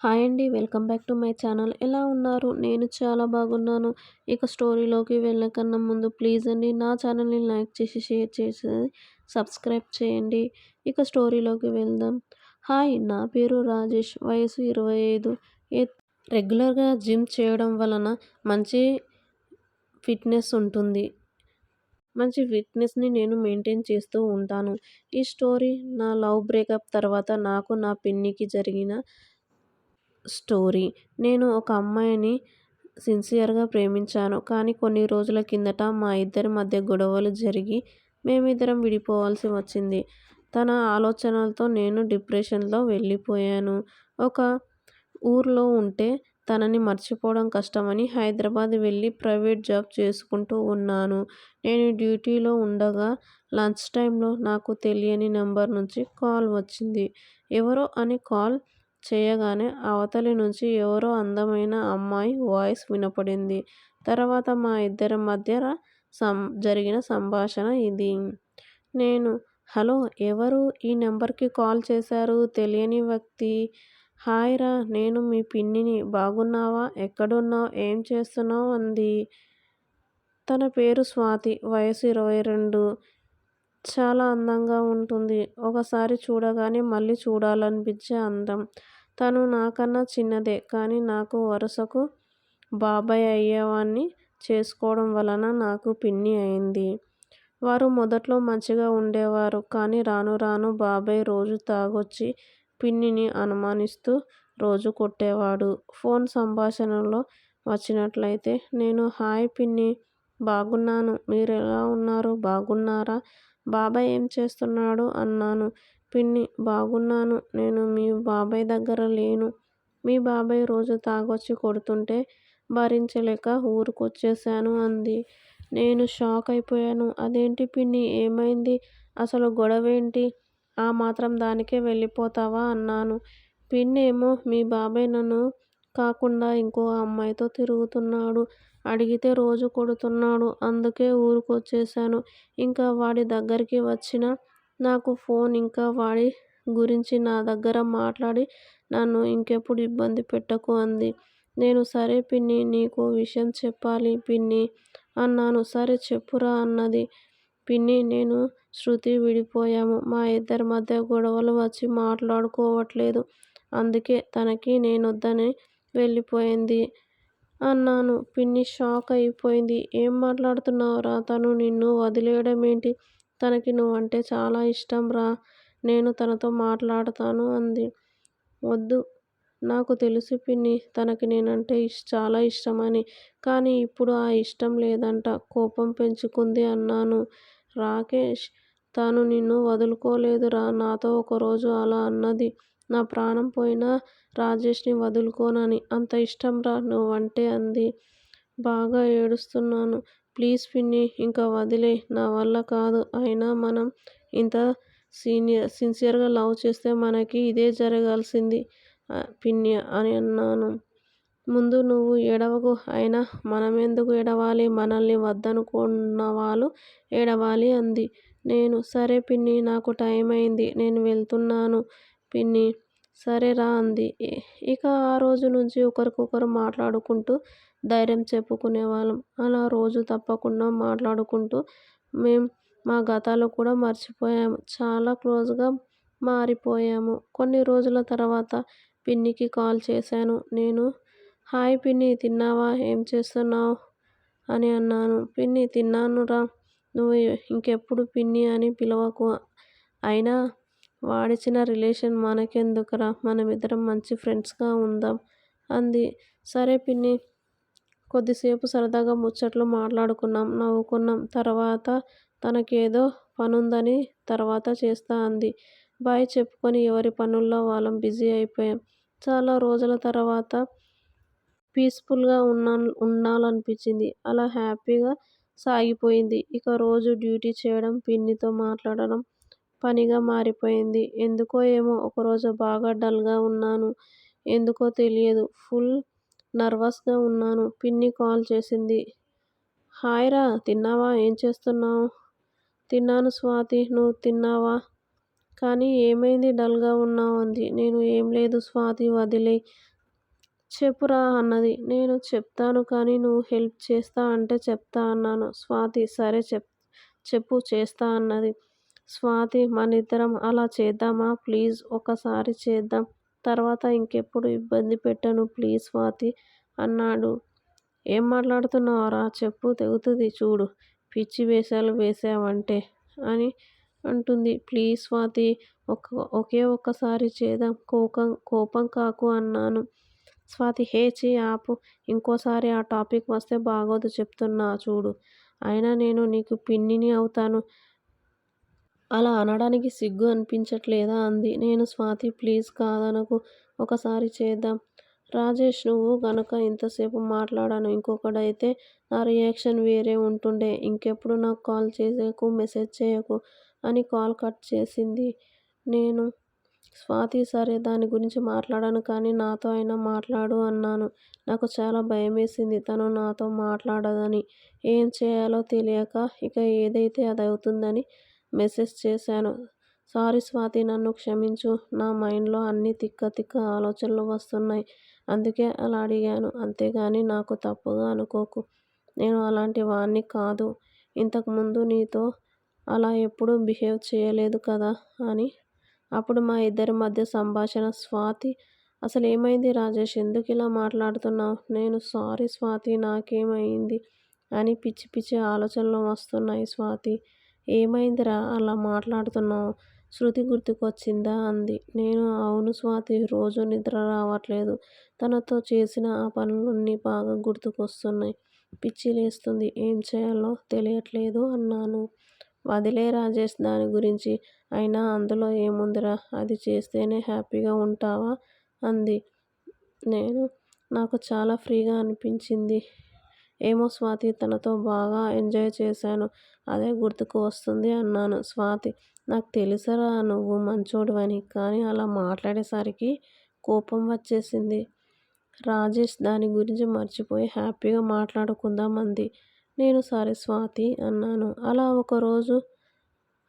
Hi అండి welcome back to my channel. ఎలా ఉన్నారు? నేను చాలా బాగున్నాను. ఇక స్టోరీలోకి వెళ్ళకన్నా ముందు ప్లీజ్ అండి నా ఛానల్ని లైక్ చేసి షేర్ చేసి సబ్స్క్రైబ్ చేయండి. ఇక స్టోరీలోకి వెళ్దాం. హాయ్ నా పేరు రాజేష్ వయసు ఇరవై ఐదు. రెగ్యులర్గా జిమ్ చేయడం వలన మంచి ఫిట్నెస్ ఉంటుంది. మంచి ఫిట్నెస్ని నేను మెయింటైన్ చేస్తూ ఉంటాను. ఈ స్టోరీ నా లవ్ బ్రేకప్ తర్వాత నాకు నా పిన్నికి జరిగిన స్టోరీ. నేను ఒక అమ్మాయిని సిన్సియర్గా ప్రేమించాను. కానీ కొన్ని రోజుల కిందట మా ఇద్దరి మధ్య గొడవలు జరిగి మేమిద్దరం విడిపోవాల్సి వచ్చింది. తన ఆలోచనలతో నేను డిప్రెషన్లో వెళ్ళిపోయాను. ఒక ఊర్లో ఉంటే తనని మర్చిపోవడం కష్టమని హైదరాబాద్ వెళ్ళి ప్రైవేట్ జాబ్ చేసుకుంటూ ఉన్నాను. నేను డ్యూటీలో ఉండగా లంచ్ టైంలో నాకు తెలియని నెంబర్ నుంచి కాల్ వచ్చింది. ఎవరో అని కాల్ చేయగానే అవతలి నుంచి ఎవరో అందమైన అమ్మాయి వాయిస్ వినపడింది. తర్వాత మా ఇద్దరి మధ్య సం జరిగిన సంభాషణ ఇది. నేను హలో ఎవరు? ఈ నెంబర్కి కాల్ చేశారు? తెలియని వ్యక్తి. హాయ్ రా నేను మీ పిన్నిని. బాగున్నావా? ఎక్కడున్నావు? ఏం చేస్తున్నావు? అంది. తన పేరు స్వాతి వయసు ఇరవై రెండు. చాలా అందంగా ఉంటుంది. ఒకసారి చూడగానే మళ్ళీ చూడాలనిపించే అందం. తను నాకన్నా చిన్నదే కానీ నాకు వరుసకు బాబాయ్ అయ్యేవాణ్ణి చేసుకోవడం వలన నాకు పిన్ని అయింది. వారు మొదట్లో మంచిగా ఉండేవారు కానీ రాను రాను బాబాయ్ రోజు తాగొచ్చి పిన్నిని అనుమానిస్తూ రోజు కొట్టేవాడు. ఫోన్ సంభాషణలో వచ్చినట్లయితే నేను హాయ్ పిన్ని బాగున్నాను. మీరు ఎలా ఉన్నారు? బాగున్నారా? బాబాయ్ ఏం చేస్తున్నాడు? అన్నాను. పిన్ని బాగున్నాను. నేను మీ బాబాయ్ దగ్గర లేను. మీ బాబాయ్ రోజు తాగొచ్చి కొడుతుంటే భరించలేక ఊరుకొచ్చేసాను అంది. నేను షాక్ అయిపోయాను. అదేంటి పిన్ని ఏమైంది? అసలు గొడవేంటి? ఆ మాత్రం దానికే వెళ్ళిపోతావా? అన్నాను. పిన్నేమో మీ బాబాయ్ నన్ను కాకుండా ఇంకో అమ్మాయితో తిరుగుతున్నాడు. అడిగితే రోజు కొడుతున్నాడు. అందుకే ఊరుకొచ్చేసాను ఇంకా వాడి దగ్గరికి వచ్చిన నాకు ఫోన్ ఇంకా వాడి గురించి నా దగ్గర మాట్లాడి నన్ను ఇంకెప్పుడు ఇబ్బంది పెట్టకు అంది. నేను సరే పిన్ని నీకో విషయం చెప్పాలి పిన్ని అన్నాను. సరే చెప్పురా అన్నది. పిన్ని నేను శృతి విడిపోయాము. మా ఇద్దరి మధ్య గొడవలు వచ్చి మాట్లాడుకోవట్లేదు. అందుకే తనకి నేనొద్దని వెళ్ళిపోయింది అన్నాను. పిన్ని షాక్ అయిపోయింది. ఏం మాట్లాడుతున్నావురా? తను నిన్ను వదిలేయడం ఏంటి తనకి నువ్వంటే చాలా ఇష్టం రా. నేను తనతో మాట్లాడతాను అంది. వద్దు. నాకు తెలుసు పిన్ని తనకి నేనంటే ఇష్ చాలా ఇష్టమని. కానీ ఇప్పుడు ఆ ఇష్టం లేదంట. కోపం పెంచుకుంది అన్నాను. రాకేష్ తాను నిన్ను వదులుకోలేదురా. నాతో ఒకరోజు అలా అన్నది. నా ప్రాణం పోయినా రాజేష్ని వదులుకోనని. అంత ఇష్టం రా నువ్వంటే అంది. బాగా ఏడుస్తున్నాను. ప్లీజ్ పిన్ని ఇంకా వదిలే. నా వల్ల కాదు. అయినా మనం ఇంత సీనియర్ సిన్సియర్గా లవ్ చేస్తే మనకి ఇదే జరగాల్సింది పిన్ని అని అన్నాను. ముందు నువ్వు ఏడవకు. అయినా మనమెందుకు ఏడవాలి? మనల్ని వద్దనుకున్న వాళ్ళు ఏడవాలి అంది. నేను సరే పిన్ని నాకు టైం అయింది నేను వెళ్తున్నాను పిన్ని. సరే రా అంది. ఇక ఆ రోజు నుంచి ఒకరికొకరు మాట్లాడుకుంటూ ధైర్యం చెప్పుకునేవాళ్ళం అలా రోజు తప్పకుండా మాట్లాడుకుంటూ మేం మా గతాలు కూడా మర్చిపోయాము. చాలా క్లోజ్గా మారిపోయాము. కొన్ని రోజుల తర్వాత పిన్నికి కాల్ చేశాను. నేను హాయ్ పిన్ని తిన్నావా? ఏం చేస్తున్నావు? అని అన్నాను. పిన్ని తిన్నానురా. నువ్వు ఇంకెప్పుడు పిన్ని అని పిలవకు. అయినా వాడిచిన రిలేషన్ మనకెందుకురా? మనమిద్దరం మంచి ఫ్రెండ్స్గా ఉందాం అంది. సరే పిన్ని కొద్దిసేపు సరదాగా ముచ్చట్లు మాట్లాడుకున్నాం నవ్వుకున్నాం. తర్వాత తనకేదో పనుందని తర్వాత చేస్తా అంది. బాయ్ చెప్పుకొని ఎవరి పనుల్లో వాళ్ళం బిజీ అయిపోయాం. చాలా రోజుల తర్వాత పీస్ఫుల్గా ఉన్నా ఉండాలనిపించింది. అలా హ్యాపీగా సాగిపోయింది. ఇక రోజు డ్యూటీ చేయడం పిన్నితో మాట్లాడడం పనిగా మారిపోయింది. ఎందుకో ఏమో ఒకరోజు బాగా డల్గా ఉన్నాను. ఎందుకో తెలియదు. ఫుల్ నర్వస్గా ఉన్నాను. పిన్ని కాల్ చేసింది. హాయ్ రా తిన్నావా? ఏం చేస్తున్నావు? తిన్నాను స్వాతి. నువ్వు తిన్నావా? కానీ ఏమైంది? డల్గా ఉన్నావు అంది. నేను ఏం లేదు స్వాతి వదిలే. చెప్పురా అన్నది. నేను చెప్తాను కానీ నువ్వు హెల్ప్ చేస్తా అంటే చెప్తా అన్నాను. స్వాతి సరే చెప్ చెప్పు చేస్తా అన్నది. స్వాతి మనిద్దరం అలా చేద్దామా? ప్లీజ్ ఒకసారి చేద్దాం. తర్వాత ఇంకెప్పుడు ఇబ్బంది పెట్టను ప్లీజ్ స్వాతి అన్నాడు. ఏం మాట్లాడుతున్నావురా చెప్పు తెగుతుంది చూడు. పిచ్చి వేషాలు వేశావంటే అని అంటుంది. ప్లీజ్ స్వాతి ఒక ఒకే ఒక్కసారి చేద్దాం కోపం కోపం కాకు అన్నాను. స్వాతి హే ఛీ ఆపు. ఇంకోసారి ఆ టాపిక్ వస్తే బాగోదు చెప్తున్నా చూడు. అయినా నేను నీకు పిన్నిని అవుతాను. అలా అనడానికి సిగ్గు అనిపించట్లేదా అంది. నేను స్వాతి ప్లీజ్ కాదనకు. ఒకసారి చేద్దాం. రాజేష్ నువ్వు గనక ఇంతసేపు మాట్లాడాను ఇంకొకడైతే నా రియాక్షన్ వేరే ఉంటుండే. ఇంకెప్పుడు నాకు కాల్ చేయకు మెసేజ్ చేయకు అని కాల్ కట్ చేసింది. నేను స్వాతి సరే దాని గురించి మాట్లాడాను కానీ నాతో అయినా మాట్లాడు అన్నాను. నాకు చాలా భయమేసింది తను నాతో మాట్లాడదని. ఏం చేయాలో తెలియక ఇక ఏదైతే అది అవుతుందని మెసేజ్ చేశాను. సారీ స్వాతి నన్ను క్షమించు. నా మైండ్లో అన్ని తిక్క తిక్క ఆలోచనలు వస్తున్నాయి. అందుకే అలా అడిగాను. అంతేగాని నాకు తప్పుగా అనుకోకు. నేను అలాంటి వాణ్ణి కాదు. ఇంతకుముందు నీతో అలా ఎప్పుడూ బిహేవ్ చేయలేదు కదా అని. అప్పుడు మా ఇద్దరి మధ్య సంభాషణ స్వాతి అసలు ఏమైంది రాజేష్ ఎందుకు ఇలా మాట్లాడుతున్నావు నేను సారీ స్వాతి నాకేమైంది అని పిచ్చి పిచ్చి ఆలోచనలు వస్తున్నాయి స్వాతి. ఏమైందిరా అలా మాట్లాడుతున్నావు శృతి గుర్తుకొచ్చిందా అంది. నేను అవును స్వాతి రోజు నిద్ర రావట్లేదు. తనతో చేసిన ఆ పనులన్నీ బాగా గుర్తుకొస్తున్నాయి. పిచ్చి లేస్తుంది. ఏం చేయాలో తెలియట్లేదు అన్నాను. వదిలే రాజేష్ దాని గురించి. అయినా అందులో ఏముందిరా అది చేస్తేనే హ్యాపీగా ఉంటావా? అంది. నేను నాకు చాలా ఫ్రీగా అనిపించింది. ఏమో స్వాతి తనతో బాగా ఎంజాయ్ చేశాను. అదే గుర్తుకు వస్తుంది అన్నాను. స్వాతి నాకు తెలుసరా నువ్వు మంచోడివని. కానీ అలా మాట్లాడేసరికి కోపం వచ్చేసింది. రాజేష్ దాని గురించి మర్చిపోయి హ్యాపీగా మాట్లాడుకుందాం అంది. నేను సరే స్వాతి అన్నాను. అలా ఒకరోజు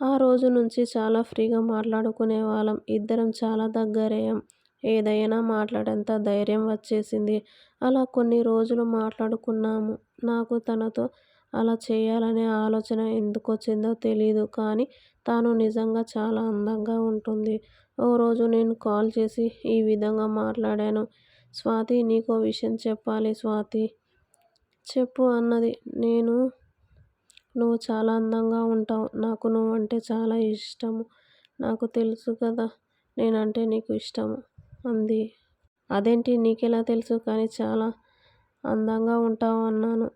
ఆ రోజు నుంచి చాలా ఫ్రీగా మాట్లాడుకునే వాళ్ళం ఇద్దరం చాలా దగ్గరయ్యాం. ఏదైనా మాట్లాడేంత ధైర్యం వచ్చేసింది. అలా కొన్ని రోజులు మాట్లాడుకున్నాము. నాకు తనతో అలా చేయాలనే ఆలోచన ఎందుకొచ్చిందో తెలీదు కానీ తను నిజంగా చాలా అందంగా ఉంటుంది. ఓ రోజు నేను కాల్ చేసి ఈ విధంగా మాట్లాడాను. స్వాతి నీకో విషయం చెప్పాలి స్వాతి. చెప్పు అన్నది. నేను నువ్వు చాలా అందంగా ఉంటావ్. నాకు నువ్వంటే చాలా ఇష్టము. నాకు తెలుసు కదా నేనంటే నీకు ఇష్టం అంది. అదేంటి నీకెలా తెలుసు కానీ చాలా అందంగా ఉంటావు అన్నాను.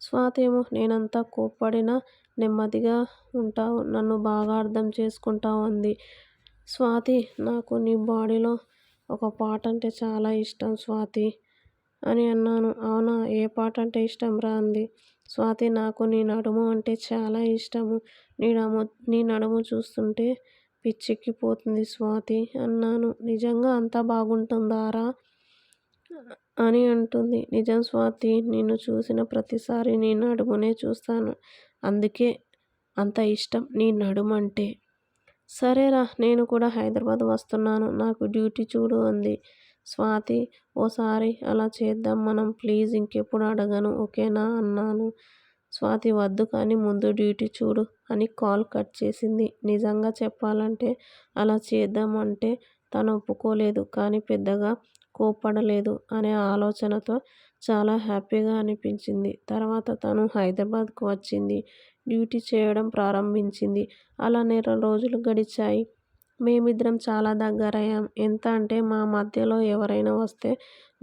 స్వాతేమో నేనంత కోప్పడినా నెమ్మదిగా ఉంటావు. నన్ను బాగా అర్థం చేసుకుంటావు అంది. స్వాతి నాకు నీ బాడీలో ఒక పాట అంటే చాలా ఇష్టం స్వాతి అని అన్నాను. అవునా ఏ పాట అంటే ఇష్టం రా అంది. స్వాతి నాకు నీ నడుము అంటే చాలా ఇష్టము. నీ నడుము నీ నడుము చూస్తుంటే పిచ్చెక్కిపోతుంది స్వాతి అన్నాను. నిజంగా అంత బాగుంటుందారా? అని అంటుంది. నిజం స్వాతి నిన్ను చూసిన ప్రతిసారి నీ నడుమునే చూస్తాను. అందుకే అంత ఇష్టం నీ నడుమంటే. సరేరా నేను కూడా హైదరాబాద్ వస్తున్నాను. నాకు డ్యూటీ చూడు అంది. స్వాతి ఓసారి అలా చేద్దాం మనం ప్లీజ్ ఇంకెప్పుడు అడగను ఓకేనా అన్నాను. స్వాతి వద్దు కానీ ముందు డ్యూటీ చూడు అని కాల్ కట్ చేసింది. నిజంగా చెప్పాలంటే అలా చేద్దామంటే తను ఒప్పుకోలేదు కానీ పెద్దగా కోప్పడలేదు అనే ఆలోచనతో చాలా హ్యాపీగా అనిపించింది. తర్వాత తను హైదరాబాద్కు వచ్చింది. డ్యూటీ చేయడం ప్రారంభించింది. అలా నెల రోజులు గడిచాయి. మేమిద్దరం చాలా దగ్గరయ్యాం. ఎంత అంటే మా మధ్యలో ఎవరైనా వస్తే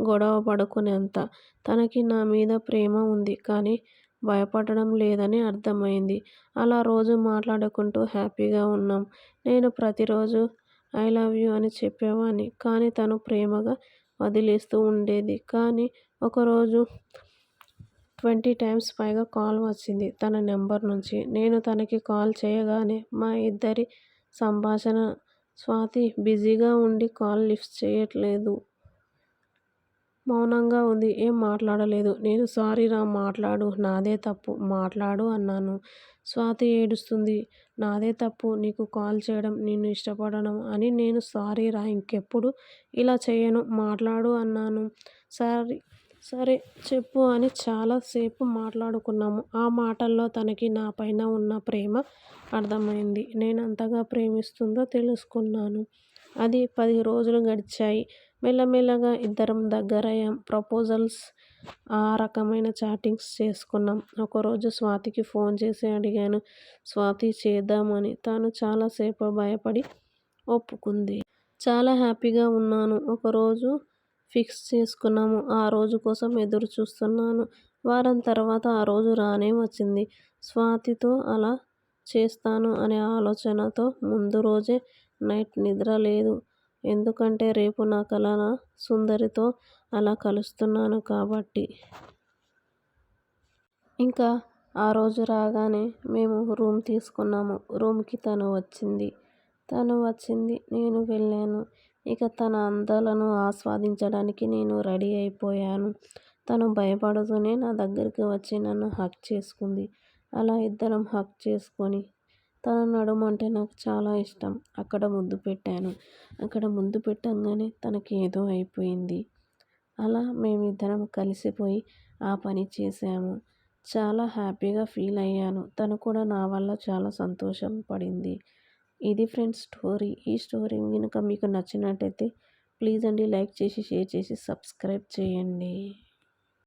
గొడవ పడుకునేంత. తనకి నా మీద ప్రేమ ఉంది కానీ భయపడడం లేదని అర్థమైంది. అలా రోజూ మాట్లాడుకుంటూ హ్యాపీగా ఉన్నాం. నేను ప్రతిరోజూ ఐ లవ్ యూ అని చెప్పేవాణ్ణి. కానీ తను ప్రేమగా వదిలేస్తూ ఉండేది. కానీ ఒకరోజు ట్వంటీ టైమ్స్ పైగా కాల్ వచ్చింది తన నెంబర్ నుంచి. నేను తనకి కాల్ చేయగానే మా ఇద్దరి సంభాషణ స్వాతి బిజీగా ఉండి కాల్ లిఫ్ట్ చేయట్లేదు. మౌనంగా ఉంది. ఏం మాట్లాడలేదు. నేను సారీ రా మాట్లాడు. నాదే తప్పు. మాట్లాడు అన్నాను. స్వాతి ఏడుస్తుంది. నాదే తప్పు. నీకు కాల్ చేయడం, నిన్ను ఇష్టపడడం అని నేను సారీ రా ఇంకెప్పుడు ఇలా చేయను మాట్లాడు అన్నాను. సారీ సరే చెప్పు అని చాలాసేపు మాట్లాడుకున్నాము. ఆ మాటల్లో తనకి నా పైన ఉన్న ప్రేమ అర్థమైంది. నేను అంతగా ప్రేమిస్తుందో తెలుసుకున్నాను. అది పది రోజులు గడిచాయి. మెల్లమెల్లగా ఇద్దరం దగ్గరయ్యాం. ప్రపోజల్స్, ఆ రకమైన చాటింగ్స్ చేసుకున్నాం. ఒకరోజు స్వాతికి ఫోన్ చేసి అడిగాను స్వాతి చేద్దామని. తాను చాలాసేపు భయపడి ఒప్పుకుంది. చాలా హ్యాపీగా ఉన్నాను. ఒకరోజు ఫిక్స్ చేసుకున్నాము. ఆ రోజు కోసం ఎదురు చూస్తున్నాను. వారం తర్వాత ఆ రోజు రానే వచ్చింది. స్వాతితో అలా చేస్తాను అనే ఆలోచనతో ముందు రోజే నైట్ నిద్ర లేదు ఎందుకంటే రేపు నా కళన సుందరితో అలా కలుస్తున్నాను కాబట్టి. ఇంకా ఆ రోజు రాగానే మేము రూమ్ తీసుకున్నాము. రూమ్కి తను వచ్చింది. తను వచ్చింది. నేను వెళ్ళాను. ఇక తన అందాలను ఆస్వాదించడానికి నేను రెడీ అయిపోయాను. తను భయపడుతూనే నా దగ్గరికి వచ్చి నన్ను హక్ చేసుకుంది. అలా ఇద్దరం హక్ చేసుకొని తన నడుమంటే నాకు చాలా ఇష్టం. అక్కడ ముద్దు పెట్టాను. అక్కడ ముద్దు పెట్టంగానే తనకి ఏదో అయిపోయింది. అలా మేమిద్దరం కలిసిపోయి ఆ పని చేశాము. చాలా హ్యాపీగా ఫీల్ అయ్యాను. తను కూడా నా వల్ల చాలా సంతోషం పడింది. ఇది ఫ్రెండ్స్ స్టోరీ. ఈ స్టోరీ కనుక మీకు నచ్చినట్టయితే ప్లీజ్ అండి లైక్ చేసి, షేర్ చేసి, సబ్స్క్రైబ్ చేయండి.